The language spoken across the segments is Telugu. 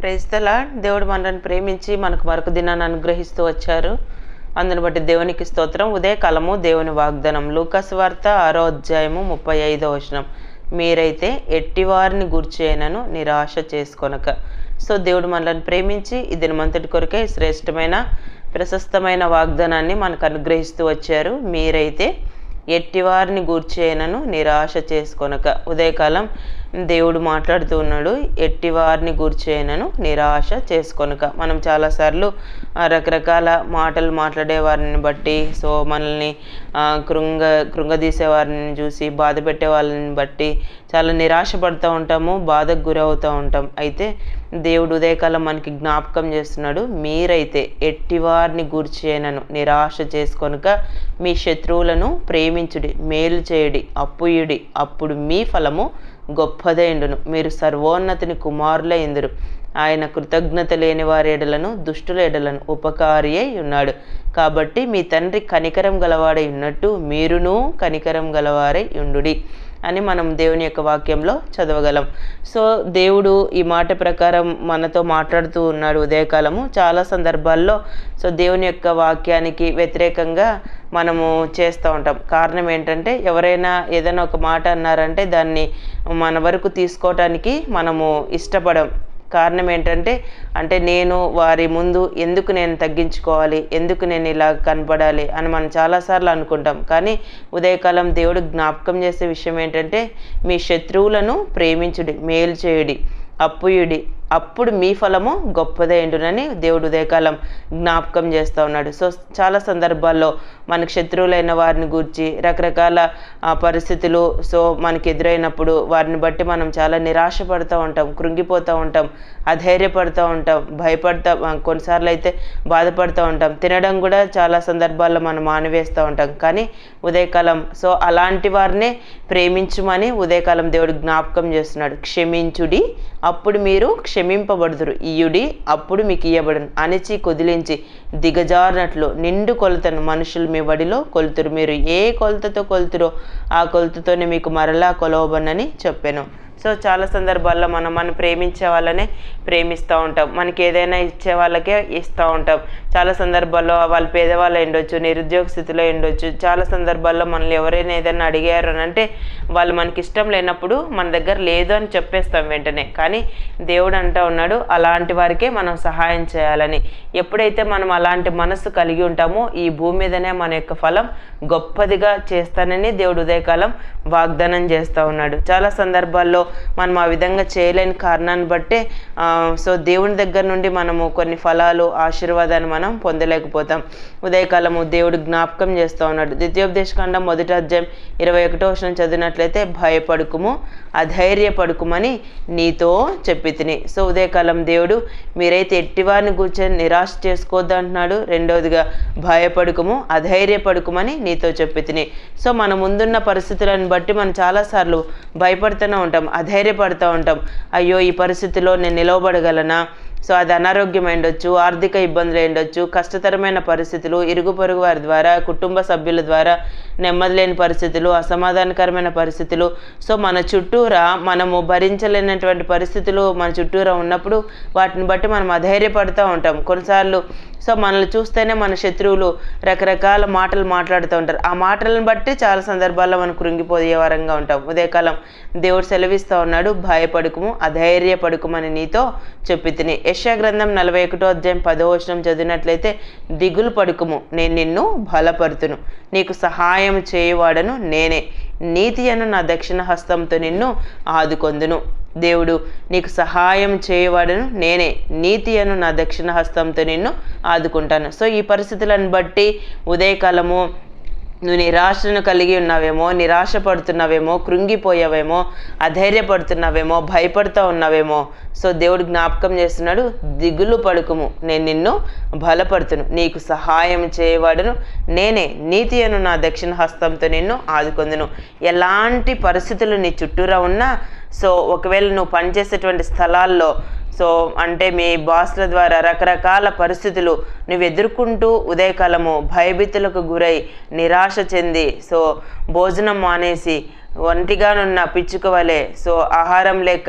ప్రేస్తలా దేవుడు మనల్ని ప్రేమించి మనకు మరొక దినాన్ని అనుగ్రహిస్తూ వచ్చారు. అందును బట్టి దేవునికి స్తోత్రం. ఉదయకాలము దేవుని వాగ్దానం. లూకస్ వార్త ఆరో అధ్యాయము ముప్పై ఐదో వచనం. మీరైతే ఎట్టివారిని గుర్చేయనను నిరాశ చేసుకొనక. సో దేవుడు మనల్ని ప్రేమించి ఈ దినమంతటి కొరకే శ్రేష్టమైన ప్రశస్తమైన వాగ్దానాన్ని మనకు అనుగ్రహిస్తూ వచ్చారు. మీరైతే ఎట్టివారిని గూర్చేయనను నిరాశ చేసుకొనక. ఉదయకాలం దేవుడు మాట్లాడుతూ ఉన్నాడు ఎట్టివారిని గురిచేయనను నిరాశ చేసుకొనుక. మనం చాలాసార్లు రకరకాల మాటలు మాట్లాడే వారిని బట్టి సో మనల్ని కృంగ కృంగదీసే వారిని చూసి బాధ పెట్టే వాళ్ళని బట్టి చాలా నిరాశ పడుతూ ఉంటాము బాధకు గురవుతూ ఉంటాం. అయితే దేవుడు ఉదయకాలం మనకి జ్ఞాపకం చేస్తున్నాడు మీరైతే ఎట్టివారిని గురిచేయనను నిరాశ చేసుకొనుక మీ శత్రువులను ప్రేమించుడి మేలు చేయుడి అప్పుయుడి అప్పుడు మీ ఫలము గొప్పదైండును మీరు సర్వోన్నతిని కుమారులై ఇందురు. ఆయన కృతజ్ఞత లేని వారి ఎడలను దుష్టుల ఎడలను ఉపకారి అయి ఉన్నాడు. కాబట్టి మీ తండ్రి కనికరం గలవాడై ఉన్నట్టు మీరును కనికరం గలవారై ఉండుడి. అని మనం దేవుని యొక్క వాక్యంలో చదవగలం. సో దేవుడు ఈ మాట ప్రకారం మనతో మాట్లాడుతూ ఉన్నాడు ఉదయకాలము. చాలా సందర్భాల్లో సో దేవుని యొక్క వాక్యానికి వ్యతిరేకంగా మనము చేస్తూ ఉంటాం. కారణం ఏంటంటే ఎవరైనా ఏదైనా ఒక మాట అన్నారంటే దాన్ని మన వరకు తీసుకోవటానికి మనము ఇష్టపడం. కారణం ఏంటంటే అంటే నేను వారి ముందు ఎందుకు నేను తగ్గించుకోవాలి ఎందుకు నేను ఇలా కనపడాలి అని మనం చాలాసార్లు అనుకుంటాం. కానీ ఉదయకాలం దేవుడు జ్ఞాపకం చేసే విషయం ఏంటంటే మీ శత్రువులను ప్రేమించుడి మేలు చేయుడి అప్పుయుడి అప్పుడు మీ ఫలము గొప్పదైండునని దేవుడు ఉదయకాలం జ్ఞాపకం చేస్తూ ఉన్నాడు. సో చాలా సందర్భాల్లో మనకు శత్రువులైన వారిని గూర్చి రకరకాల పరిస్థితులు సో మనకి ఎదురైనప్పుడు వారిని బట్టి మనం చాలా నిరాశపడుతూ ఉంటాం కృంగిపోతూ ఉంటాం అధైర్యపడుతూ ఉంటాం భయపడతా కొన్నిసార్లు అయితే బాధపడుతూ ఉంటాం. తినడం కూడా చాలా సందర్భాల్లో మనం మానివేస్తూ ఉంటాం. కానీ ఉదయకాలం సో అలాంటి వారినే ప్రేమించుమని ఉదయకాలం దేవుడు జ్ఞాపకం చేస్తున్నాడు. క్షమించుడి అప్పుడు మీరు క్ష క్షమింపబడుదురు. ఇయుడి అప్పుడు మీకు ఇయ్యబడను. అణిచి కుదిలించి దిగజారినట్లు నిండు కొలతను మనుషులు మీ వడిలో కొలుతురు. మీరు ఏ కొలతతో కొలుతురో ఆ కొలతతోనే మీకు మరలా కొలవబనని చెప్పాను. సో చాలా సందర్భాల్లో మనం మనం ప్రేమించే వాళ్ళనే ప్రేమిస్తూ ఉంటాం. మనకి ఏదైనా ఇచ్చే వాళ్ళకే ఇస్తూ ఉంటాం. చాలా సందర్భాల్లో వాళ్ళు పేదవాళ్ళు ఉండొచ్చు నిరుద్యోగ స్థితిలో ఉండొచ్చు చాలా సందర్భాల్లో మనల్ని ఎవరైనా ఏదైనా అడిగారు అని అంటే వాళ్ళు మనకి ఇష్టం లేనప్పుడు మన దగ్గర లేదు అని చెప్పేస్తాం వెంటనే. కానీ దేవుడు అంటూ ఉన్నాడు అలాంటి వారికే మనం సహాయం చేయాలని. ఎప్పుడైతే మనం అలాంటి మనస్సు కలిగి ఉంటామో ఈ భూమి మీదనే మన యొక్క ఫలం గొప్పదిగా చేస్తానని దేవుడు ఉదయకాలం వాగ్దానం చేస్తూ ఉన్నాడు. చాలా సందర్భాల్లో మనం ఆ విధంగా చేయలేని కారణాన్ని బట్టే సో దేవుని దగ్గర నుండి మనము కొన్ని ఫలాలు ఆశీర్వాదాన్ని మనం పొందలేకపోతాం. ఉదయకాలము దేవుడు జ్ఞాపకం చేస్తూ ఉన్నాడు. ద్వితీయోపదేశకాండం మొదటి అధ్యాయం ఇరవై ఒకటో వర్షం చదివినట్లయితే భయపడుకుము అధైర్యపడుకుమని నీతో చెప్పి తిని సో ఉదయకాలం దేవుడు మీరైతే ఎట్టివారిని కూర్చొని నిరాశ చేసుకోవద్దు అంటున్నాడు. రెండవదిగా భయపడుకుము అధైర్యపడుకుమని నీతో చెప్పి తిని సో మన ముందున్న పరిస్థితులను బట్టి మనం చాలాసార్లు భయపడుతూనే ఉంటాం. అధైర్యపడుతూ ఉంటాం. అయ్యో ఈ పరిస్థితిలో నేను నిలవబడగలనా? సో అది అనారోగ్యం ఉండొచ్చు ఆర్థిక ఇబ్బందులు ఉండొచ్చు కష్టతరమైన పరిస్థితులు ఇరుగు పొరుగు వారి ద్వారా కుటుంబ సభ్యుల ద్వారా నెమ్మది లేని పరిస్థితులు అసమాధానకరమైన పరిస్థితులు. సో మన చుట్టూరా మనము భరించలేనటువంటి పరిస్థితులు మన చుట్టూరా ఉన్నప్పుడు వాటిని బట్టి మనం అధైర్యపడుతూ ఉంటాం. కొన్నిసార్లు సో మనల్ని చూస్తేనే మన శత్రువులు రకరకాల మాటలు మాట్లాడుతూ ఉంటారు. ఆ మాటలను బట్టి చాలా సందర్భాల్లో మనం కృంగిపోయే వారంగా ఉంటాం. ఉదయకాలం దేవుడు సెలవిస్తూ ఉన్నాడు భయపడుకుము అధైర్యపడుకుమని నీతో చెప్పి యశాగ్రంథం నలభై ఒకటో అధ్యాయం పదో వచనం చదివినట్లయితే దిగులు పడుకుము నేను నిన్ను బలపడుతును నీకు సహాయం చేయవాడను నేనే. నీతి అను నా దక్షిణ హస్తంతో నిన్ను ఆదుకొందును. దేవుడు నీకు సహాయం చేయవాడను నేనే. నీతి అను నా దక్షిణ హస్తంతో నిన్ను ఆదుకుంటాను. సో ఈ పరిస్థితులను బట్టి ఉదయకాలము నువ్వు నిరాశను కలిగి ఉన్నావేమో నిరాశ పడుతున్నావేమో కృంగిపోయావేమో అధైర్యపడుతున్నావేమో భయపడుతూ ఉన్నావేమో. సో దేవుడు జ్ఞాపకం చేస్తున్నాడు దిగులు పడుకుము నేను నిన్ను బలపడుతును నీకు సహాయం చేయవాడును నేనే నీతి అను నా దక్షిణ హస్తంతో నిన్ను ఆదుకొందును. ఎలాంటి పరిస్థితులు నీ చుట్టూరా ఉన్నా సో ఒకవేళ నువ్వు పనిచేసేటువంటి స్థలాల్లో సో అంటే మీ బాస్ల ద్వారా రకరకాల పరిస్థితులు నువ్వు ఎదుర్కొంటూ ఉదయకాలము భయభీతులకు గురై నిరాశ చెంది సో భోజనం మానేసి ఒంటిగానున్న పిచ్చుకవలే సో ఆహారం లేక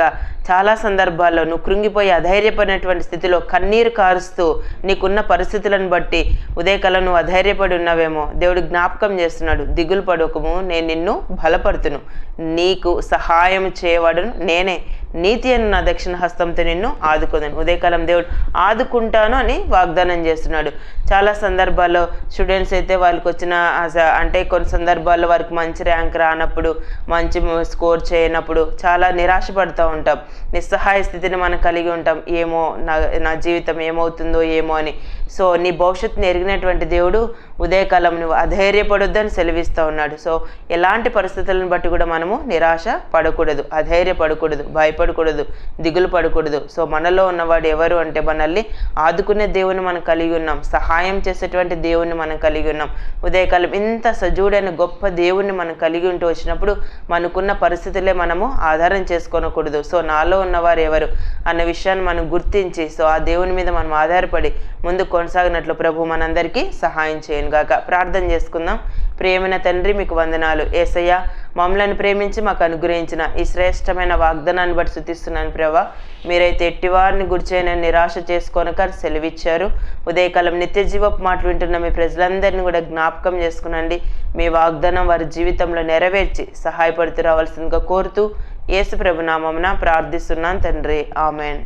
చాలా సందర్భాల్లో నువ్వు కృంగిపోయి అధైర్యపడినటువంటి స్థితిలో కన్నీరు కారుస్తూ నీకున్న పరిస్థితులను బట్టి ఉదయకాలం నువ్వు అధైర్యపడి ఉన్నావేమో దేవుడు జ్ఞాపకం చేస్తున్నాడు దిగులు పడకము నేను నిన్ను బలపడుతును నీకు సహాయం చేయవాడును నేనే నీతి అని నా దక్షిణ హస్తంతో నిన్ను ఆదుకోదని ఉదయకాలం దేవుడు ఆదుకుంటాను అని వాగ్దానం చేస్తున్నాడు. చాలా సందర్భాల్లో స్టూడెంట్స్ అయితే వాళ్ళకి వచ్చిన అంటే కొన్ని సందర్భాల్లో వారికి మంచి ర్యాంక్ రానప్పుడు మంచి స్కోర్ చేయనప్పుడు చాలా నిరాశపడుతూ ఉంటాం. నిస్సహాయ స్థితిని మనం కలిగి ఉంటాం. ఏమో నా నా జీవితం ఏమవుతుందో ఏమో అని. సో నీ భవిష్యత్తుని ఎరిగినటువంటి దేవుడు ఉదయకాలం నువ్వు అధైర్యపడొద్దని సెలవిస్తూ ఉన్నాడు. సో ఎలాంటి పరిస్థితులను బట్టి కూడా మనము నిరాశ పడకూడదు. అధైర్యపడకూడదు భయపడకూడదు. దిగులు పడకూడదు. సో మనలో ఉన్నవాడు ఎవరు అంటే మనల్ని ఆదుకునే దేవుని మనం కలిగి ఉన్నాం. సహాయం చేసేటువంటి దేవుణ్ణి మనం కలిగి ఉన్నాం. ఉదయకాలం ఇంత సజీవుడైన గొప్ప దేవుణ్ణి మనం కలిగి ఉంటూ వచ్చినప్పుడు మనకున్న పరిస్థితులే మనము ఆధారం చేసుకోనకూడదు. సో నాలో ఉన్నవారు ఎవరు? అన్న విషయాన్ని మనం గుర్తించి సో ఆ దేవుని మీద మనం ఆధారపడి ముందు కొనసాగినట్లు ప్రభు మనందరికీ సహాయం చేయను గాక. ప్రార్థన చేసుకుందాం. ప్రేమైన తండ్రి మీకు వందనాలు. ఏసయ్య మమ్మలను ప్రేమించి మాకు అనుగ్రహించిన ఈ శ్రేష్టమైన వాగ్దానాన్ని బట్టి శుతిస్తున్నాను ప్రభా. మీరైతే ఎట్టివారిని గురిచైన నిరాశ చేసుకోనక సెలవిచ్చారు. ఉదయకాలం నిత్య జీవపు మాటలు వింటున్న మీ ప్రజలందరినీ కూడా జ్ఞాపకం చేసుకునండి. మీ వాగ్దానం వారి జీవితంలో నెరవేర్చి సహాయపడుతూ రావాల్సిందిగా కోరుతూ యేసు ప్రభు నామమున ప్రార్థిస్తున్నాను తండ్రి. ఆమెన్.